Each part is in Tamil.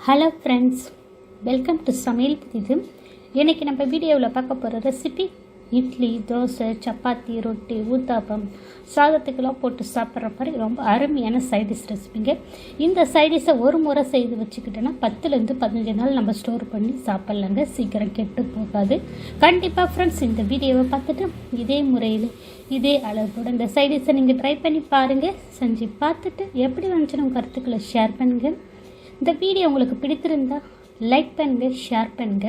ஹலோ ஃப்ரெண்ட்ஸ் வெல்கம் டு சமையல் புதிது இன்றைக்கி நம்ம வீடியோவில் பார்க்க போகிற ரெசிபி இட்லி தோசை சப்பாத்தி ரொட்டி ஊத்தாப்பம் சாதத்துக்கெல்லாம் போட்டு சாப்பிட்ற மாதிரி ரொம்ப அருமையான சைடிஷ் ரெசிபிங்க இந்த சைடிஷை ஒரு முறை செய்து வச்சுக்கிட்டோன்னா பத்துலேருந்து பதினஞ்சு நாள் நம்ம ஸ்டோர் பண்ணி சாப்பிட்லாங்க. சீக்கிரம் கெட்டு போகாது. கண்டிப்பாக ஃப்ரெண்ட்ஸ் இந்த வீடியோவை பார்த்துட்டு இதே முறையில் இதே அளவோட இந்த சைடிஷை நீங்கள் ட்ரை பண்ணி பாருங்கள் செஞ்சு பார்த்துட்டு எப்படி வந்துச்சுன்னு கருத்துக்களை ஷேர் பண்ணுங்கள் இந்த வீடியோ உங்களுக்கு பிடித்திருந்தா லைக் பண்ணுங்க ஷேர் பண்ணுங்க.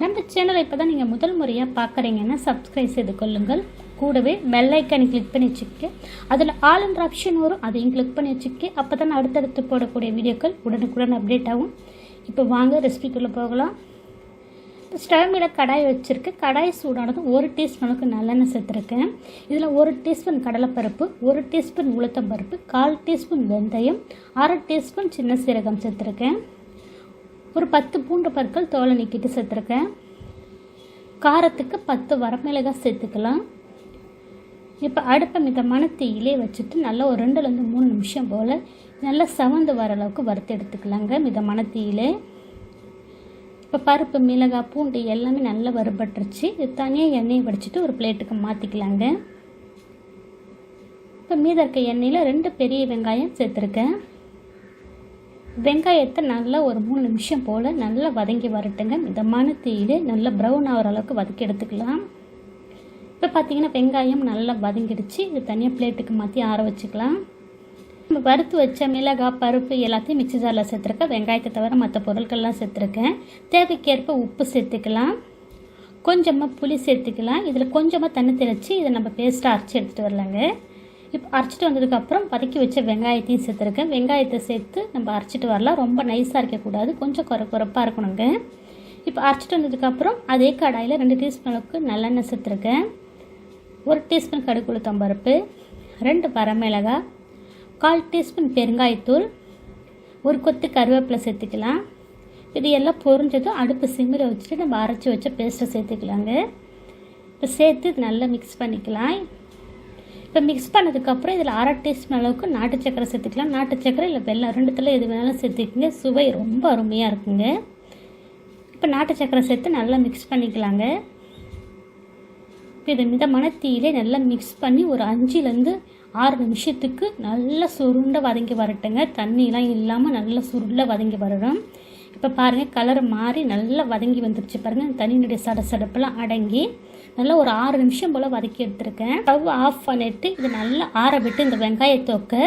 நம்ம சேனலை இப்போ தான் நீங்கள் முதல் முறையாக பார்க்குறீங்கன்னா சப்ஸ்கிரைப் செய்து கொள்ளுங்கள். கூடவே பெல் கிளிக் பண்ணி வச்சுக்க அதில் ஆல் ஆப்ஷன் வரும் அதையும் கிளிக் பண்ணி வச்சுக்க அப்போ தான் அடுத்தடுத்து போடக்கூடிய வீடியோக்கள் உடனுக்குடன் அப்டேட் ஆகும். இப்போ வாங்க ரெசிபிக்குள்ளே போகலாம். ஸ்டவ் மேலே கடாய் வச்சுருக்கு. கடாய் சூடானதும் ஒரு டீஸ்பூனுக்கு நல்லெண்ணெய் சேர்த்துருக்கேன். இதில் ஒரு டீஸ்பூன் கடலைப்பருப்பு ஒரு டீஸ்பூன் உளுத்தம்பருப்பு கால் டீஸ்பூன் வெந்தயம் அரை டீஸ்பூன் சின்ன சீரகம் சேர்த்துருக்கேன். ஒரு பத்து பூண்டு பற்கள் தோலை நீக்கிட்டு சேர்த்துருக்கேன். காரத்துக்கு பத்து வரமிளகாய் சேர்த்துக்கலாம். இப்போ அடுப்பை மிதமான தீயிலே வச்சுட்டு நல்லா ஒரு ரெண்டுலேருந்து மூணு நிமிஷம் போல் நல்லா சவந்து வர அளவுக்கு வறுத்து எடுத்துக்கலாங்க மிதமான தீயிலே. இப்போ பருப்பு மிளகாய் பூண்டு எல்லாமே நல்லா வறுபட்டுருச்சு. இது தனியாக எண்ணெயை வடிச்சிட்டு ஒரு பிளேட்டுக்கு மாற்றிக்கலாங்க இப்போ மீத இருக்க எண்ணெயில் ரெண்டு பெரிய வெங்காயம் சேர்த்துருக்கேன். வெங்காயத்தை நல்லா ஒரு மூணு நிமிஷம் போல் நல்லா வதங்கி வரட்டுங்க. மிதமான தீயில் நல்லா ப்ரௌன் ஆகிற அளவுக்கு வதக்கி எடுத்துக்கலாம். இப்போ பார்த்தீங்கன்னா வெங்காயம் நல்லா வதங்கிடுச்சு. இது தனியாக பிளேட்டுக்கு மாற்றி ஆற வச்சுக்கலாம். நம்ம வறுத்து வச்ச மிளகாய் பருப்பு எல்லாத்தையும் மிக்சி ஜாரில் சேர்த்துருக்கேன். வெங்காயத்தை தவிர மற்ற பொருட்கள்லாம் சேர்த்துருக்கேன். தேவைக்கேற்ப உப்பு சேர்த்துக்கலாம். கொஞ்சமாக புளி சேர்த்துக்கலாம். இதில் கொஞ்சமாக தண்ணி தெளித்து இதை நம்ம பேஸ்ட்டாக அரைச்சி எடுத்துகிட்டு வரலாங்க. இப்போ அரைச்சிட்டு வந்ததுக்கப்புறம் வதக்கி வச்ச வெங்காயத்தையும் சேர்த்துருக்கேன். வெங்காயத்தை சேர்த்து நம்ம அரைச்சிட்டு வரலாம். ரொம்ப நைஸாக இருக்கக்கூடாது கொஞ்சம் குறை குறைப்பாக இருக்கணுங்க. இப்போ அரைச்சிட்டு வந்ததுக்கப்புறம் அதே கடாயில் ரெண்டு டீஸ்பூன் அளவுக்கு நல்லெண்ணெய் சேர்த்துருக்கேன். ஒரு டீஸ்பூன் கடுகு உளுத்தம்பருப்பு ரெண்டு வரமிளகாய் கால் டீஸ்பூன் பெருங்காயத்தூள் ஒரு கொத்து கருவேப்பிலை சேர்த்துக்கலாம். இது எல்லாம் பொரிஞ்சதும் அடுப்பு சிம்மில் வச்சுட்டு நம்ம அரைச்சி வச்ச பேஸ்ட்டை சேர்த்துக்கலாங்க. இப்போ சேர்த்து இது நல்லா மிக்ஸ் பண்ணிக்கலாம். இப்போ மிக்ஸ் பண்ணதுக்கப்புறம் இதில் அரை டீஸ்பூன் அளவுக்கு நாட்டு சக்கரை சேர்த்துக்கலாம். நாட்டு சக்கரை இல்லை வெள்ளம் ரெண்டுத்தில் எது வேணாலும் சேர்த்துக்கங்க. சுவை ரொம்ப அருமையாக இருக்குங்க. இப்போ நாட்டு சக்கரை சேர்த்து நல்லா மிக்ஸ் பண்ணிக்கலாங்க. இப்போ இதை மிதமான தீயிலே நல்லா மிக்ஸ் பண்ணி ஒரு அஞ்சுலேருந்து ஆறு நிமிஷத்துக்கு நல்லா சுருண்டை வதங்கி வரட்டுங்க. தண்ணியெலாம் இல்லாமல் நல்லா சுருண்டை வதங்கி வரணும். இப்போ பாருங்கள் கலர் மாறி நல்லா வதங்கி வந்துருச்சு பாருங்கள் தண்ணியினுடைய சட சடப்பெல்லாம் அடங்கி நல்லா ஒரு ஆறு நிமிஷம் போல் வதக்கி எடுத்துருக்கேன். ஸ்டவ் ஆஃப் பண்ணிவிட்டு இது நல்லா ஆற விட்டு இந்த வெங்காயத்தோக்கை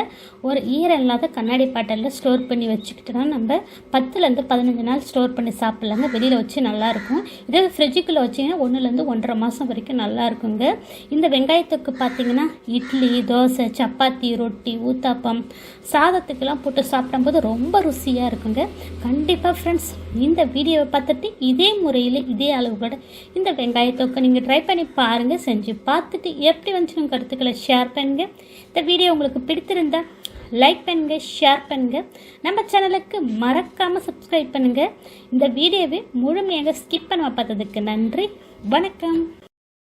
ஒரு ஈரம் இல்லாத கண்ணாடி பாட்டலில் ஸ்டோர் பண்ணி வச்சுக்கிட்டோன்னா நம்ம பத்துலேருந்து பதினஞ்சு நாள் ஸ்டோர் பண்ணி சாப்பிட்லாங்க. வெளியில் வச்சு நல்லாயிருக்கும் இதே ஃப்ரிட்ஜுக்குள்ளே வச்சிங்கன்னா ஒன்றுலேருந்து ஒன்றரை மாதம் வரைக்கும் நல்லா இருக்குங்க. இந்த வெங்காயத்தொக்கு பார்த்தீங்கன்னா இட்லி தோசை சப்பாத்தி ரொட்டி ஊத்தாப்பம் சாதத்துக்கெல்லாம் போட்டு சாப்பிடும்போது ரொம்ப ருசியாக இருக்குங்க. கண்டிப்பாக ஃப்ரெண்ட்ஸ் இந்த வீடியோவை பார்த்துட்டு இதே முறையில் இதே அளவுகளோட இந்த வெங்காயத்தோக்கை நீங்கள் ட்ரை பண்ணி பாருங்கள் செஞ்சு பார்த்துட்டு எப்படி வந்துச்சு கருத்துக்களை ஷேர் பண்ணுங்கள் இந்த வீடியோ உங்களுக்கு பிடித்திருந்தா லைக் பண்ணுங்கள் ஷேர் பண்ணுங்கள் நம்ம சேனலுக்கு மறக்காமல் சப்ஸ்கிரைப் பண்ணுங்கள் இந்த வீடியோவை முழுமையாக ஸ்கிப் பண்ண பார்த்ததுக்கு நன்றி. வணக்கம்.